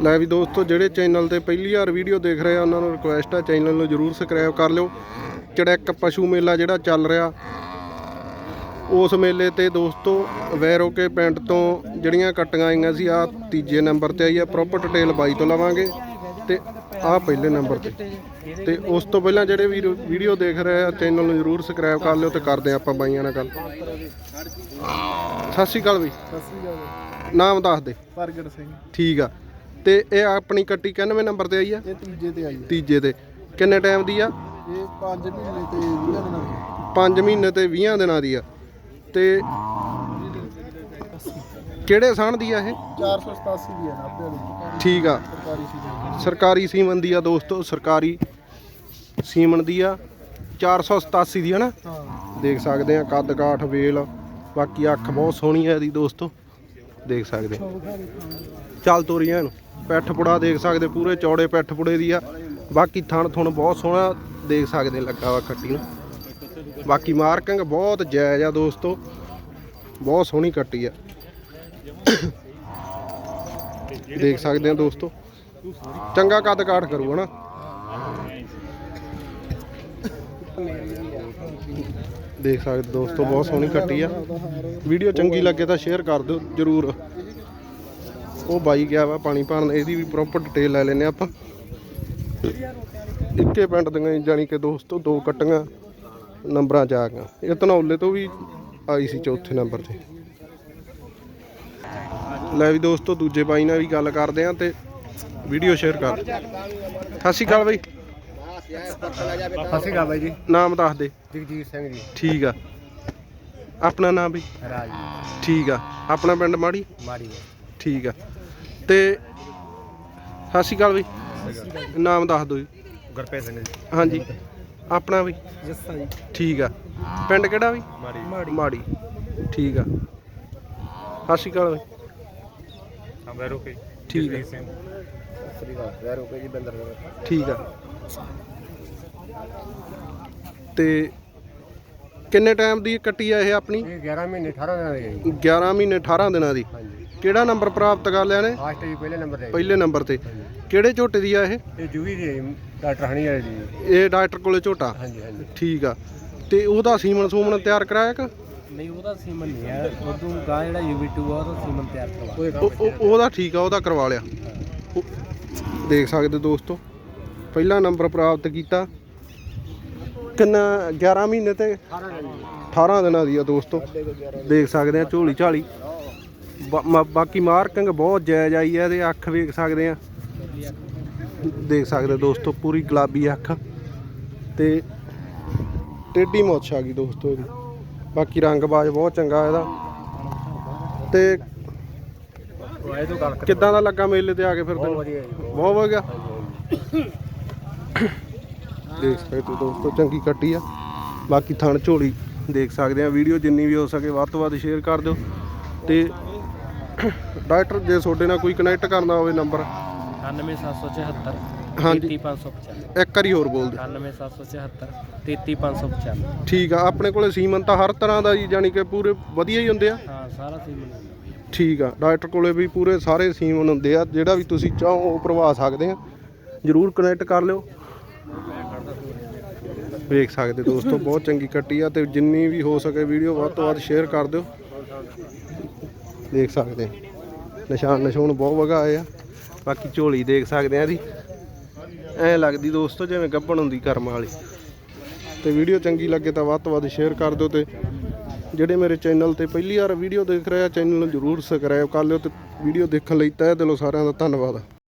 ਲੈ ਵੀ ਦੋਸਤੋ ਜਿਹੜੇ ਚੈਨਲ ਤੇ ਪਹਿਲੀ ਵਾਰ ਵੀਡੀਓ ਦੇਖ ਰਹੇ ਆ ਉਹਨਾਂ ਨੂੰ ਰਿਕੁਐਸਟ ਆ ਚੈਨਲ ਨੂੰ ਜਰੂਰ ਸਬਸਕ੍ਰਾਈਬ ਕਰ ਲਿਓ। ਚੜੈਕ ਪਸ਼ੂ ਮੇਲਾ ਜਿਹੜਾ ਚੱਲ ਰਿਹਾ ਉਸ ਮੇਲੇ ਤੇ ਦੋਸਤੋ ਵੈਰੋਕੇ ਪਿੰਡ ਤੋਂ ਜਿਹੜੀਆਂ ਕੱਟੀਆਂ ਆਈਆਂ ਸੀ ਆ ਤੀਜੇ ਨੰਬਰ ਤੇ ਆਈ ਆ ਪ੍ਰੋਪਰ ਡਿਟੇਲ ਬਾਈ ਤੋਂ ਲਵਾਂਗੇ। ਤੇ ਆ ਪਹਿਲੇ ਨੰਬਰ ਤੇ। ਤੇ ਉਸ ਤੋਂ ਪਹਿਲਾਂ ਜਿਹੜੇ ਵੀ ਵੀਡੀਓ ਦੇਖ ਰਹੇ ਆ ਚੈਨਲ ਨੂੰ ਜਰੂਰ ਸਬਸਕ੍ਰਾਈਬ ਕਰ ਲਿਓ ਤੇ ਕਰਦੇ ਆਪਾਂ ਬਾਈਆਂ ਨਾਲ ਗੱਲ। ਸਤਿ ਸ਼੍ਰੀ ਅਕਾਲ ਬਈ। ਸਤਿ ਸ੍ਰੀ ਅਕਾਲ। ਨਾਮ ਦੱਸ ਦੇ। ਪ੍ਰਗਟ ਸਿੰਘ। ਠੀਕ ਆ। ਤੇ ਇਹ ਆਪਣੀ ਕੱਟੀ 91 ਨੰਬਰ ਤੇ ਆਈ ਆ? ਇਹ ਤੀਜੇ ਤੇ ਆਈ ਹੈ ਤੀਜੇ ਤੇ। ਕਿੰਨੇ ਟਾਈਮ ਦੀ ਆ? ਇਹ 5 ਮਹੀਨੇ ਤੇ 20 ਦਿਨਾਂ ਦੀ 5 ਮਹੀਨੇ ਤੇ 20 ਦਿਨਾਂ ਦੀ ਆ। ਤੇ ਕਿਹੜੇ ਸਾਣ ਦੀ ਆ ਇਹ? 487 ਦੀ ਹੈ ਵਾਲੀ। ਠੀਕ ਆ। ਸਰਕਾਰੀ ਸੀ ਸਰਕਾਰੀ ਸੀਮਨ ਦੀ ਆ ਦੋਸਤੋ ਸਰਕਾਰੀ ਸੀਮਨ ਦੀ ਆ। 487 ਦੀ ਹੈ ਨਾ? ਹਾਂ। ਦੇਖ ਸਕਦੇ ਆ ਕੱਦ ਕਾਠ ਵੇਲ ਬਾਕੀ ਅੱਖ ਬਹੁਤ ਸੋਹਣੀ ਹੈ ਇਹਦੀ ਦੋਸਤੋ। ਦੇਖ ਸਕਦੇ ਆ। ਚੱਲ ਤੋਰੀਆਂ ਇਹਨੂੰ। ਪੈਠ ਪੁੜਾ ਦੇਖ ਸਕਦੇ ਪੂਰੇ ਚੌੜੇ ਪੈਠ ਪੁੜੇ ਦੀ ਆ। ਬਾਕੀ ਥਣ ਥੁਣ ਬਹੁਤ ਸੋਹਣਾ ਦੇਖ ਸਕਦੇ ਲੱਗਾ ਵਾ ਖੱਟੀ ਨੂੰ। ਬਾਕੀ ਮਾਰਕਿੰਗ ਬਹੁਤ ਜਾਇਜ਼ ਆ ਦੋਸਤੋ, ਬਹੁਤ ਸੋਹਣੀ ਕੱਟੀ ਆ। ਦੇਖ ਸਕਦੇ ਆ ਦੋਸਤੋ, ਚੰਗਾ ਕੱਦ ਕਾਠ ਕਰੂ ਹਨਾ ਦੇਖ ਸਕਦੇ ਦੋਸਤੋ, ਬਹੁਤ ਸੋਹਣੀ ਕੱਟੀ ਆ। ਵੀਡੀਓ ਚੰਗੀ ਲੱਗੇ ਤਾਂ ਸ਼ੇਅਰ ਕਰ ਦਿਓ, ਜਰੂਰ। ਉਹ ਬਾਈ ਗਿਆ ਵਾ ਪਾਣੀ ਭਰਨ ਇਹਦੀ ਵੀ ਪ੍ਰੋਪਰ ਡਿਟੇਲ ਲੈ ਲੈਨੇ ਆਪਾਂ। ਇੱਕੇ ਪਿੰਡ ਦੀਆਂ ਜਾਣੀ ਕਿ ਦੋਸਤੋ ਦੋ ਕੱਟੀਆਂ ਨੰਬਰਾਂ ਚ ਆ ਗਈਆਂ। ਇਹ ਧਨੌਲੇ ਤੋਂ ਵੀ ਆਈ ਸੀ ਚੌਥੇ ਨੰਬਰ ਤੇ। ਲੈ ਵੀ ਦੋਸਤੋ ਦੂਜੇ ਬਾਈ ਨਾਲ ਵੀ ਗੱਲ ਕਰਦੇ ਆ ਤੇ ਵੀਡੀਓ ਸ਼ੇਅਰ ਕਰ। ਸਤਿ ਸ਼੍ਰੀ ਅਕਾਲ ਬਾਈ। ਸਤਿ ਸ੍ਰੀ ਅਕਾਲ ਬਾਈ ਜੀ। ਨਾਮ ਦੱਸ ਦੇ। ਜਗਜੀਤ ਸਿੰਘ ਜੀ। ਠੀਕ ਆ। ਆਪਣਾ ਨਾਮ ਵੀ? ਰਾਜ। ਠੀਕ ਆ। ਆਪਣਾ ਪਿੰਡ ਮਾੜੀ? ਮਾੜੀ ਠੀਕ ਆ। ਤੇ ਸਤਿ ਸ਼੍ਰੀ ਅਕਾਲ ਬਈ। ਨਾਮ ਦੱਸ ਦਿਓ ਜੀ। ਗੁਰਪ੍ਰੀਤ ਸਿੰਘ ਜੀ। ਹਾਂਜੀ। ਆਪਣਾ ਵੀ ਜੱਸਾ ਜੀ। ਠੀਕ ਆ। ਪਿੰਡ ਕਿਹੜਾ ਵੀ ਮਾੜੀ। ਮਾੜੀ। ਠੀਕ ਆ। ਸਤਿ ਸ਼੍ਰੀ ਅਕਾਲ ਬਈ। ਹਾਂ ਵੈਰੋ ਕੇ। ਠੀਕ ਆ। ਸਿੰਘ। ਸ੍ਰੀ ਅਕਾਲ। ਵੈਰੋ ਕੇ ਜੀ ਬੰਦਰ ਠੀਕ ਆ। ਤੇ ਕਿੰਨੇ ਟਾਈਮ ਦੀ ਕੱਟੀ ਆ ਇਹ ਆਪਣੀ? ਇਹ 11 ਮਹੀਨੇ 18 ਦਿਨਾਂ ਦੀ ਹੈ ਜੀ। 11 ਮਹੀਨੇ 18 ਦਿਨਾਂ ਦੀ। ਹਾਂਜੀ। ਕਿਹੜਾ ਨੰਬਰ ਪ੍ਰਾਪਤ ਕਰ ਲਿਆ ਨੇ ਫਾਸਟ ਜੀ ਪਹਿਲੇ ਨੰਬਰ ਤੇ ਪਹਿਲੇ ਨੰਬਰ ਤੇ। ਕਿਹੜੇ ਝੋਟੇ ਦੀ ਆ ਇਹ? ਇਹ ਜੂਵੀ ਦੀ ਡਾਕਟਰ ਹਣੀ ਵਾਲੀ ਜੀ। ਇਹ ਡਾਕਟਰ ਕੋਲੇ ਝੋਟਾ? ਹਾਂਜੀ ਹਾਂਜੀ। ਠੀਕ ਆ। ਤੇ ਉਹਦਾ ਸੀਮਨ ਸੂਮਨ ਤਿਆਰ ਕਰਾਇਆ ਕਿ ਨਹੀਂ ਉਹਦਾ ਸੀਮਨ ਨਹੀਂ ਹੈ ਉਦੋਂ ਗਾਂ ਜਿਹੜਾ UV2 ਆ ਉਹਦਾ ਸੀਮਨ ਤਿਆਰ ਕਰਵਾ ਉਹ- ਉਹ- ਉਹਦਾ ਠੀਕ ਆ ਉਹਦਾ ਕਰਵਾ ਲਿਆ। ਉਹ- ਦੇਖ ਸਕਦੇ ਦੋਸਤੋ। ਪਹਿਲਾ ਨੰਬਰ ਪ੍ਰਾਪਤ ਕੀਤਾ। ਕਿੰਨਾ 11 ਮਹੀਨੇ ਤੇ? 18 ਦਿਨਾਂ ਦੀ ਆ ਦੋਸਤੋ। ਦੇਖ ਸਕਦੇ ਆ ਝੋਲੀ ਝਾਲੀ। ਬਾਕੀ ਮਾਰਕਿੰਗ ਬਹੁਤ ਜਾਇਜ਼ ਆਈ ਆ ਇਹਦੇ ਅੱਖ ਵੇਖ ਸਕਦੇ ਆ। ਦੇਖ ਸਕਦੇ ਦੋਸਤੋ ਪੂਰੀ ਗੁਲਾਬੀ ਅੱਖ। ਤੇ ਟੇਢੀ ਮੁੱਛ ਆ ਗਈ ਦੋਸਤੋ ਇਹਦੀ। ਬਾਕੀ ਰੰਗਬਾਜ਼ ਬਹੁਤ ਚੰਗਾ ਇਹਦਾ। ਤੇ ਕਿੱਦਾਂ ਦਾ ਲੱਗਾ ਮੇਲੇ ਤੇ ਆ ਕੇ ਫਿਰ ਬਹੁਤ ਵਧੀਆ ਬਹੁਤ ਵਧੀਆ। ਦੇਖ ਸਕਦੇ ਹੋ ਦੋਸਤੋ ਚੰਗੀ ਕੱਟੀ ਆ। ਬਾਕੀ ਥਣ ਝੋਲੀ ਦੇਖ ਸਕਦੇ ਆ। ਵੀਡੀਓ ਜਿੰਨੀ ਵੀ ਹੋ ਸਕੇ ਵੱਧ ਤੋਂ ਵੱਧ ਸ਼ੇਅਰ ਕਰ ਦਿਓ। ਤੇ ਡਾਕਟਰ ਜੇ ਤੁਹਾਡੇ ਨਾਲ ਕੋਈ ਕਨੈਕਟ ਕਰਨਾ ਹੋਵੇ ਨੰਬਰ 98774 ਹਾਂਜੀ। 33595 ਇੱਕ ਵਾਰੀ ਹੋਰ ਬੋਲ ਦਿਓ 98774 33595 ਠੀਕ ਆ ਆਪਣੇ ਕੋਲੇ ਸੀਮਨ ਤਾਂ ਹਰ ਤਰ੍ਹਾਂ ਦਾ ਜੀ ਜਾਨੀ ਕਿ ਪੂਰੇ ਵਧੀਆ ਹੀ ਹੁੰਦੇ ਆ। ਹਾਂ ਸਾਰਾ ਸੀਮਨ। ਠੀਕ ਆ ਡਾਕਟਰ ਕੋਲੇ ਵੀ ਪੂਰੇ ਸਾਰੇ ਸੀਮਨ ਹੁੰਦੇ ਆ। ਜਿਹੜਾ ਵੀ ਤੁਸੀਂ ਚਾਹੋ ਉਹ ਭਰਵਾ ਸਕਦੇ ਆ। ਜਰੂਰ ਕਨੈਕਟ ਕਰ ਲਿਓ। ਵੇਖ ਸਕਦੇ ਦੋਸਤੋ, ਬਹੁਤ ਚੰਗੀ ਕੱਟੀ ਆ ਤੇ ਜਿੰਨੀ ਵੀ ਹੋ ਸਕੇ ਵੀਡੀਓ ਵੱਧ ਤੋਂ ਵੱਧ ਸ਼ੇਅਰ ਕਰ ਦਿਓ। ਦੇਖ ਸਕਦੇ ਨਿਸ਼ਾਨ ਨਿਸ਼ਾਨ ਬਹੁਤ ਵਗਾ ਆਏ ਆ। ਬਾਕੀ ਝੋਲੀ ਦੇਖ ਸਕਦੇ ਆ ਇਹਦੀ। ਐ ਲੱਗਦੀ ਦੋਸਤੋ ਜਿਵੇਂ ਗੱਭਣ ਹੁੰਦੀ ਕਰਮ ਵਾਲੀ। ਤੇ ਵੀਡੀਓ ਚੰਗੀ ਲੱਗੇ ਤਾਂ ਵੱਧ ਤੋਂ ਵੱਧ ਸ਼ੇਅਰ ਕਰ ਦਿਓ ਤੇ ਜਿਹੜੇ ਮੇਰੇ ਚੈਨਲ ਤੇ ਪਹਿਲੀ ਵਾਰ ਵੀਡੀਓ ਦੇਖ ਰਹੇ ਆ ਚੈਨਲ ਨੂੰ ਜਰੂਰ ਸਬਸਕ੍ਰਾਈਬ ਕਰ ਲਿਓ ਤੇ ਵੀਡੀਓ ਦੇਖਣ ਲਈ ਤਹਿ ਦਿਲੋਂ ਸਾਰਿਆਂ ਦਾ ਧੰਨਵਾਦ।